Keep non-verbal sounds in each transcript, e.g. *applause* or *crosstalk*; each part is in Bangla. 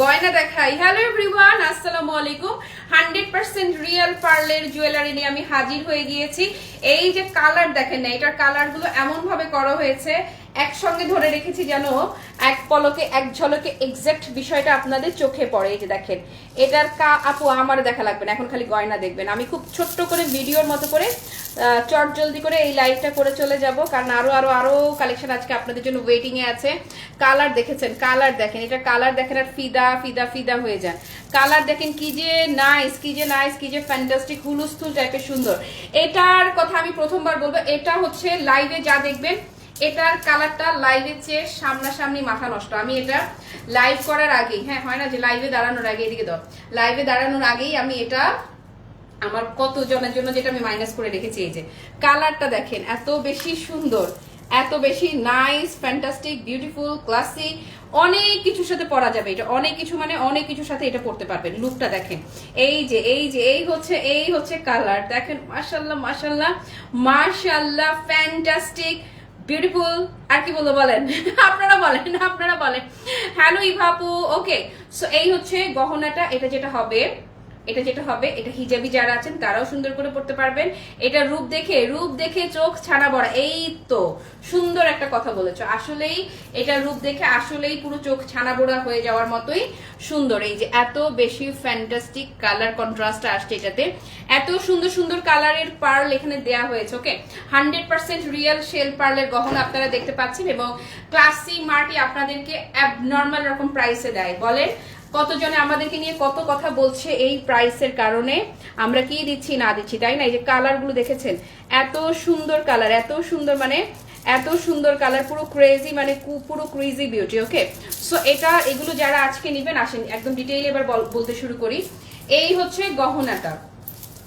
গয়না দেখাই। হ্যালো এভরিওয়ান আসসালামু আলাইকুম। হান্ড্রেড পার্সেন্ট রিয়েল পার্লের জুয়েলারি নিয়ে আমি হাজির হয়ে গিয়েছি। এই যে কালার দেখেন না, এটার কালারগুলো এমন ভাবে করা হয়েছে একসঙ্গে ধরে রেখেছি যেন এক পলকে, এক ঝলকে এক্সাক্ট বিষয়টা আপনাদের চোখে পড়ে। এই যে দেখেন, এটার কা আপু আমার দেখা লাগবে না, এখন খালি গয়না দেখবেন। আমি খুব ছোট্ট করে ভিডিওর মতো করে চট জলদি করে এই লাইভটা করে চলে যাব, কারণ আরও আরও আরও কালেকশন আজকে আপনাদের জন্য ওয়েটিং এ আছে। কালার দেখেছেন কালার দেখেন, এটা কালার দেখেন আর ফিদা ফিদা ফিদা হয়ে যান। কালার দেখেন কি যে নাইস কি যে নাইস কি যে ফ্যান্টাস্টিক হুলুস্থুল টাইপের সুন্দর। এটার কথা আমি প্রথমবার বলব, এটা হচ্ছে লাইভে যা দেখবেন এটার কালারটা লাইভের চেয়ে সামনাসামনি মাথা নষ্ট। আমি এটা লাইভ করার আগেই হ্যাঁ হয় না যে লাইভে দাঁড়ানোর আগে, এদিকে দাও লাইভে দাঁড়ানোর আগেই আমি এটা আমার কত জনের জন্য যেটা আমি মাইনাস করে রেখেছি, এই যে। কালারটা দেখেন, এত বেশি সুন্দর, এত বেশি নাইস ফ্যান্টাস্টিক বিউটিফুল ক্লাসিক অনেক কিছুর সাথে পরা যাবে এটা। অনেক কিছু মানে অনেক কিছুর সাথে এটা পড়তে পারবেন। লুকটা দেখেন, এই যে এই যে, এই হচ্ছে এই হচ্ছে কালার দেখেন মাশাল্লাহ মাশাল্লাহ মাশাল্লাহ ফ্যান্টাস্টিক বিউটিফুল আর কি বলব বলেন? *laughs* আপনারা বলেন আপনারা বলেন। হ্যালো ইভাপু ওকে সো এই হচ্ছে গহনাটা, এটা যেটা হবে এটা যেটা হবে, এটা হিজাবি যারা আছেন তারাও সুন্দর করে পড়তে পারবেন। এটা রূপ দেখে রূপ দেখে চোখ ছানা বড়া, এই তো সুন্দর একটা কথা বলেছ। আসলেই এটা রূপ দেখে আসলেই পুরো চোখ ছানা বড়া হয়ে যাওয়ার মতোই সুন্দর। এই যে এত বেশি ফ্যান্টাস্টিক কালার কন্ট্রাস্ট আসছে এটাতে। এত সুন্দর সুন্দর কালারের পার্ল এখানে দেয়া হয়েছে okay hundred percent real shell পার্লের গহনা আপনারা দেখতে পাচ্ছেন এবং ক্লাসি মার্টি আপনাদেরকে অ্যাবনর্মাল রকম প্রাইসে দেয়। বলেন কতজনে আমাদেরকে নিয়ে কত কথা বলছে এই প্রাইসের কারণে? আমরা কি দিচ্ছি, না দিচ্ছি, তাই না? এই যে কালারগুলো দেখেছেন, এত সুন্দর কালার, এত সুন্দর মানে এত সুন্দর কালার, পুরো ক্রেজি মানে পুরো ক্রেজি বিউটি ওকে সো এটা, এগুলো যারা আজকে নেবেন, আসেন, একদম ডিটেইল এবার বল- বলতে শুরু করি। এই হচ্ছে গহনাটা।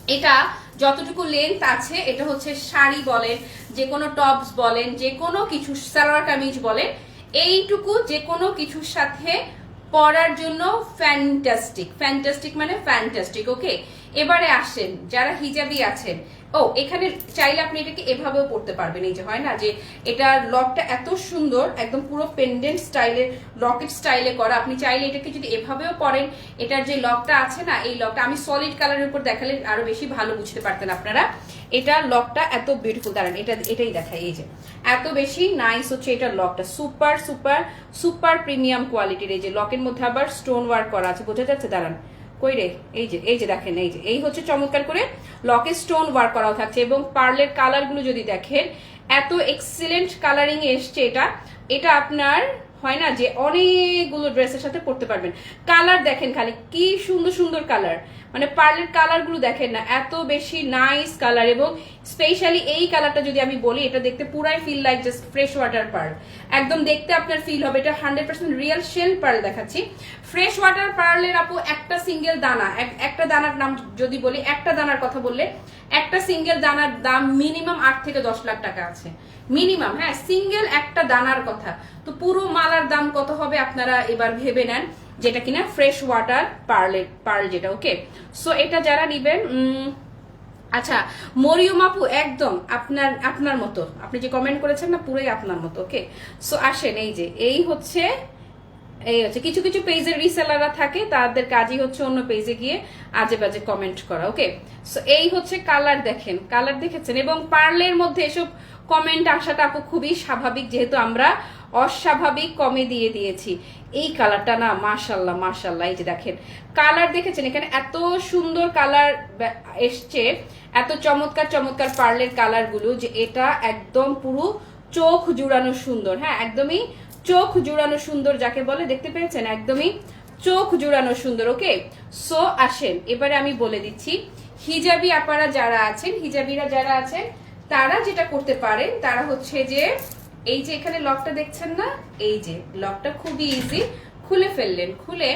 এটা যতটুকু লেন্থ আছে, এটা হচ্ছে শাড়ি বলেন, যে কোনো টপস বলেন, যে কোনো কিছু, সালোয়ার কামিজ বলেন, এইটুকু যে কোনো কিছুর সাথে পরার জন্য ফ্যান্টাস্টিক ফ্যান্টাস্টিক মানে ফ্যান্টাস্টিক ওকে এবারে আসেন, যারা হিজাবি আছেন। ও, এখানে চাইলে আপনি এটাকে এভাবেও পড়তে পারবেন। এই যে, হয় না যে, এটার লকটা এত সুন্দর, একদম পুরো পেন্ডেন্ট স্টাইলে লকেট স্টাইলে করা। আপনি চাইলে এটাকে যদি এভাবেও পরেন এটার যে লকটা আছে না, এই লকটা, আমি সলিড কালারের উপর দেখালে আরও বেশি ভালো বুঝতে পারতেন আপনারা। এটা লকটা এত বিউটিফুল দাঁড়ান, এটা, এটাই দেখায় এই যে। এত বেশি নাইস হচ্ছে এটার লকটা। সুপার সুপার সুপার প্রিমিয়াম কোয়ালিটির এই যে, লকের মধ্যে আবার স্টোন ওয়ার্ক করা আছে। বোঝা যাচ্ছে, দাঁড়ান। কই রে? এই যে এই যে দেখেন, এই যে, এই হচ্ছে চমৎকার করে লকে স্টোন ওয়ার্ক করাও থাকছে এবং পার্লের কালারগুলো যদি দেখেন, এত এক্সিলেন্ট কালারিং এসছে এটা। এটা আপনার হয় না যে অনেকগুলো ড্রেসের সাথে পরতে পারবেন। কালার দেখেন খালি, কি সুন্দর সুন্দর কালার মানে পার্লের কালারগুলো দেখেন না, এত বেশি নাইস কালার এবং স্পেশালি এই কালারটা যদি আমি বলি, এটা দেখতে পুরাই feel like just fresh water pearl একদম দেখতে আপনার ফিল হবে। এটা hundred percent real shell pearl দেখাচ্ছি। ফ্রেশ ওয়াটার পার্লের আপু একটা সিঙ্গেল দানা একটা দানার নাম যদি বলি, একটা দানার কথা বললে, একটা সিঙ্গেল দানার দাম মিনিমাম আট থেকে দশ লাখ টাকা আছে। মিনিমাম হ্যাঁ সিঙ্গেল একটা দানার কথা। তো পুরো মালার দাম কত হবে আপনারা এবার ভেবে নেন, যেটা কিনা ফ্রেশ ওয়াটার পার্লের পার্ল যেটা ওকে সো এটা যারা নিবেন আচ্ছা মরিয়ম আপু, একদম আপনার আপনার মতো। আপনি যে কমেন্ট করেছেন না, পুরোই আপনার মতো ওকে সো আসেন, এই যে, এই হচ্ছে এই হচ্ছে, কিছু কিছু পেজের রিসেলাররা থাকে, তাদের কাজই হচ্ছে অন্য পেজে গিয়ে আজে বাজে কমেন্ট করা ওকে সো এই হচ্ছে কালার দেখেন কালার দেখেছেন, এবং পার্লের মধ্যে এসব কমেন্ট আসাটা আপু খুবই স্বাভাবিক, যেহেতু আমরা অস্বাভাবিক কমে দিয়ে দিয়েছি। এই কালারটা না মাশাল্লাহ মাশাল্লাহ এই যে দেখেন কালার দেখেছেন? এখানে এত সুন্দর কালার এসছে, এত চমৎকার চমৎকার পার্লের কালারগুলো যে এটা একদম পুরো চোখ জুড়ানো সুন্দর। হ্যাঁ একদমই চোখ জুড়ানো সুন্দর যাকে বলে, দেখতে পেয়েছেন? একদমই চোখ জুড়ানো সুন্দর ওকে সো আসেন, এবারে আমি বলে দিচ্ছি, হিজাবি আপারা যারা আছেন, হিজাবিরা যারা আছেন, তারা যেটা করতে পারেন, তারা হচ্ছে যে এই যে এখানে লকটা দেখছেন না? এই যে লকটা খুবই ইজি খুলে ফেললেন। খুলে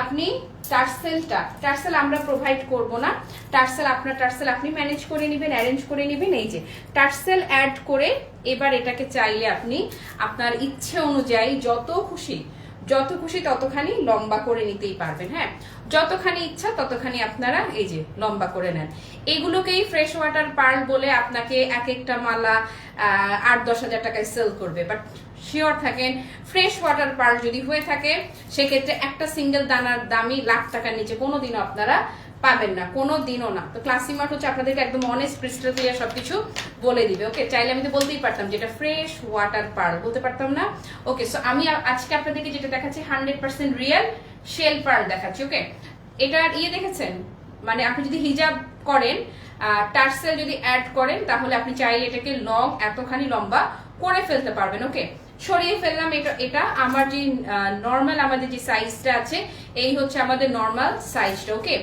আপনি টার্সেলটা টার্সেল আমরা প্রোভাইড করব না। টার্সেল আপনার টার্সেল আপনি ম্যানেজ করে নেবেন অ্যারেঞ্জ করে নেবেন। এই যে টার্সেল অ্যাড করে এবার এটাকে চাইলে আপনি আপনার ইচ্ছে অনুযায়ী যত খুশি যত খুশি ততখানি লম্বা করে নিতেই পারবেন হ্যাঁ? যতখানি ইচ্ছা ততখানি আপনারা এই যে লম্বা করে নেন। এগুলোকেই ফ্রেশ ওয়াটার পার্ল বলে আপনাকে এক একটা মালা আট দশ হাজার টাকায় সেল করবে। বাট শিওর থাকেন ফ্রেশ ওয়াটার পার্ল যদি হয়ে থাকে, সেক্ষেত্রে একটা সিঙ্গেল দানার দামই লাখ টাকার নিচে কোনোদিনও আপনারা পাবেন না, কোনো দিনও না। তো ক্লাসিমার্ট হচ্ছে আপনাদেরকে একদম অনেস্ট ক্রিস্টাল ক্লিয়ার সবকিছু বলে দিবে ওকে চাইলে আমি তো বলতেই পারতাম যেটা ফ্রেশ ওয়াটার পার্ল বলতে পারতাম না? ওকে সো আমি আজকে আপনাদেরকে যেটা দেখাচ্ছি hundred percent real shell pearl দেখাচ্ছি ওকে এটার ইয়ে দেখেছেন? মানে আপনি যদি হিজাব করেন টার্সেল যদি অ্যাড করেন, তাহলে আপনি চাইলে এটাকে লং এতখানি লম্বা করে ফেলতে পারবেন ওকে সরিয়ে ফেললাম এটা এটা আমার যে নর্মাল আমাদের যে সাইজটা আছে, এই হচ্ছে আমাদের নর্মাল সাইজটা ওকে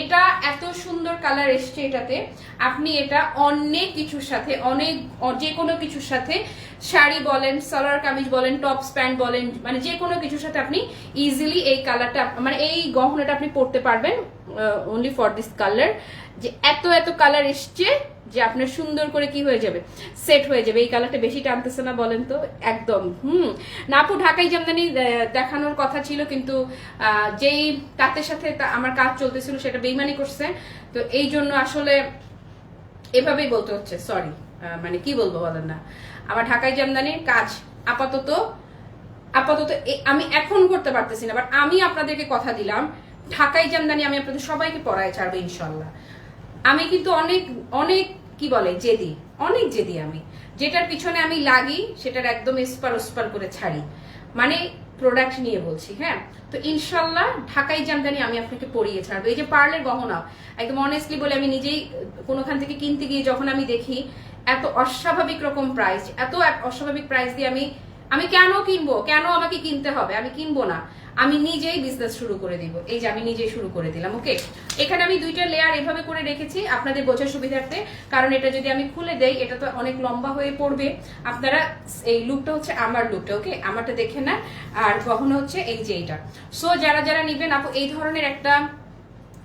এটা এত সুন্দর কালার এসছে এটাতে। আপনি এটা অনেক কিছুর সাথে, অনেক যে কোনো কিছুর সাথে শাড়ি বলেন, সালোয়ার কামিজ বলেন, টপস, প্যান্ট বলেন মানে যে কোনো কিছুর সাথে আপনি ইজিলি এই কালারটা মানে এই গহনাটা আপনি পরতে পারবেন অনলি ফর দিস কালার যে এত এত কালার এসছে যে আপনার সুন্দর করে কি হয়ে যাবে? সেট হয়ে যাবে। এই কালারটা বেশি টানতেছে না বলেন তো? একদম। হুম। নাপু ঢাকাই জামদানি দেখানোর কথা ছিল, কিন্তু যেই তাঁতের সাথে আমার কাজ চলতেছিল, সেটা বেইমানি করছে। তো এই জন্য আসলে এভাবেই বলতে হচ্ছে। সরি মানে কি বলব বলেন না? আমার ঢাকাই জামদানির কাজ আপাতত আপাতত আমি এখন করতে পারতেছি না বাট আমি আপনাদেরকে কথা দিলাম ঢাকাই জামদানি আমি আপনাদের সবাইকে পড়ায় ছাড়বো ইনশাল্লাহ। আমি কিন্তু অনেক অনেক কি বলে, জেদি, অনেক জেদি আমি। যেটার পিছনে আমি লাগি, সেটার একদম এসপার ওসপার করে ছাড়ি। মানে প্রোডাক্ট নিয়ে বলছি হ্যাঁ? তো ইনশাল্লাহ ঢাকাই জামদানি আমি আপনাকে পরিয়ে ছাড়বো। এই যে পার্লের গহনা, একদম অনেস্টলি বলে আমি নিজেই কোনোখান থেকে কিনতে গিয়ে যখন আমি দেখি এত অস্বাভাবিক রকম প্রাইস এত অস্বাভাবিক প্রাইস দিয়ে আমি আমি কেন কিনবো? কেন আমাকে কিনতে হবে? আমি কিনবো না। আমি নিজেই বিজনেস শুরু করে দিব। এই যে আমি নিজেই শুরু করে দিলাম ওকে এখানে আমি দুইটা লেয়ার এভাবে করে রেখেছি আপনাদের বোঝার সুবিধার্থে। কারণ এটা যদি আমি খুলে দেই, এটা তো অনেক লম্বা হয়ে পড়বে। আপনারা এই লুকটা হচ্ছে আমার লুকটা ওকে আমারটা দেখে না আর গহনা হচ্ছে এই যে এইটা। সো যারা যারা নিবেন, আপু, এই ধরনের একটা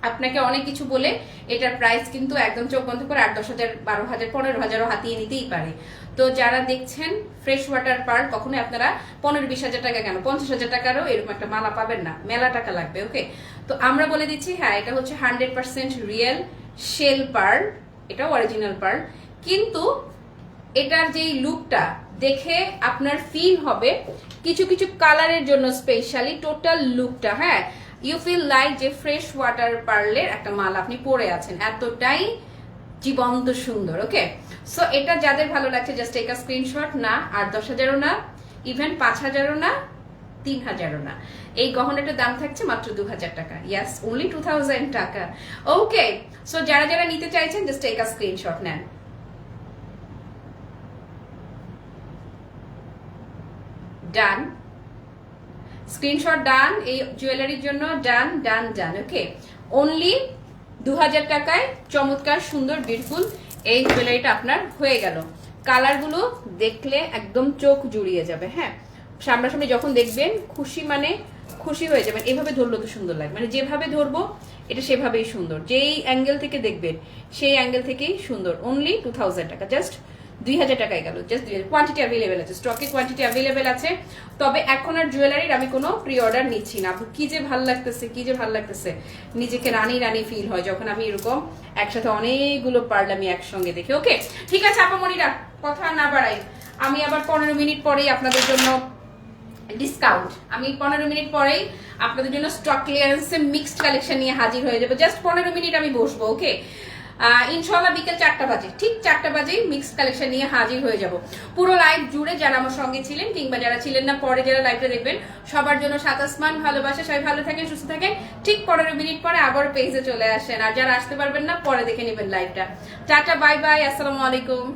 আপনাকে অনেক কিছু বলে এটার প্রাইস কিন্তু একদম চোখ বন্ধ করে আট, দশ হাজার, বারো হাজার, পনেরো হাজারও হাতিয়ে নিতেই পারে। তো যারা দেখছেন ফ্রেশ ওয়াটার পার্ক কখনোই আপনারা পনেরো, বিশ হাজার টাকা কেন? পঞ্চাশ হাজার টাকারও এরকম একটা মালা পাবেন না। মেলা টাকা লাগবে ওকে তো আমরা বলে দিচ্ছি হ্যাঁ এটা হচ্ছে hundred percent real shell pearl এটাও অরিজিনাল পার্ল কিন্তু এটার যেই লুকটা দেখে আপনার ফিল হবে, কিছু কিছু কালারের জন্য স্পেশালি টোটাল লুকটা হ্যাঁ? ইউ ফিল লাইক যে ফ্রেশ ওয়াটার পার্লের একটা মাল আপনি পরে আছেন। এতটাই জীবন্ত সুন্দর ওকে সো এটা যাদের ভালো লাগছে জাস্ট টেক স্ক্রিনশট না, আর দশ হাজারও না ইভেন পাঁচ হাজারও না, তিন হাজারও না। এই গহনাটার দাম থাকছে মাত্র দু হাজার টাকা। ইয়াস অনলি টু থাউজেন্ড টাকা। ওকে সো যারা যারা নিতে চাইছেন জাস্ট টেক স্ক্রিনশট নেন। ডান স্ক্রিনশট ডান, এই জুয়েলারির জন্য ডান ডান ডান ওকে অনলি দু হাজার টাকায় চমৎকার, সুন্দর বিউটিফুল এই জুয়েলারিটা আপনার হয়ে গেল। কালারগুলো দেখলে একদম চোখ জুড়িয়ে যাবে হ্যাঁ? সামনাসামনি যখন দেখবেন খুশি মানে খুশি হয়ে যাবেন। এভাবে ধরলে তো সুন্দর লাগে। মানে যেভাবে ধরবো, এটা সেভাবেই সুন্দর। যেই অ্যাঙ্গেল থেকে দেখবেন, সেই অ্যাঙ্গেল থেকেই সুন্দর। অনলি টু টাকা। জাস্ট দুই হাজার টাকায় গেল। জাস্ট দুই কোয়ান্টিটি অ্যাভেলেবেল আছে। স্টকে কোয়ান্টিটি অ্যাভেলেবেল আছে। তবে এখন আর জুয়েলারির আমি কোনো প্রি অর্ডার নিচ্ছি না। কি যে ভালো লাগতেছে, কি যে ভালো লাগতেছে। নিজেকে রানী রানী ফিল হয় যখন আমি এরকম একসাথে অনেকগুলো পারল আমি একসঙ্গে দেখি। ওকে ঠিক আছে আপামনিরা কথা না বাড়াই। আমি আবার পনেরো মিনিট পরেই আপনাদের জন্য ডিসকাউন্ট আমি পনেরো মিনিট পরেই আপনাদের জন্য স্টক ক্লিয়ারেন্সে মিক্সড কালেকশন নিয়ে হাজির হয়ে যাব। জাস্ট পনেরো মিনিট আমি বসবো ওকে ইনশাল্লাহ বিকেল চারটা বাজে। ঠিক চারটা বাজে মিক্স কালেকশন নিয়ে হাজির হয়ে যাব। পুরো লাইভ জুড়ে যারা আমার সঙ্গে ছিলেন কিংবা যারা ছিলেন না, পরে যারা লাইভটা দেখবেন, সবার জন্য সাতাসমান ভালোবাসা। সবাই ভালো থাকেন, সুস্থ থাকেন। ঠিক পনেরো মিনিট পরে আবার পেজে চলে আসেন। আর যারা আসতে পারবেন না, পরে দেখে নেবেন লাইভটা টাটা বাই বাই আসসালামু আলাইকুম।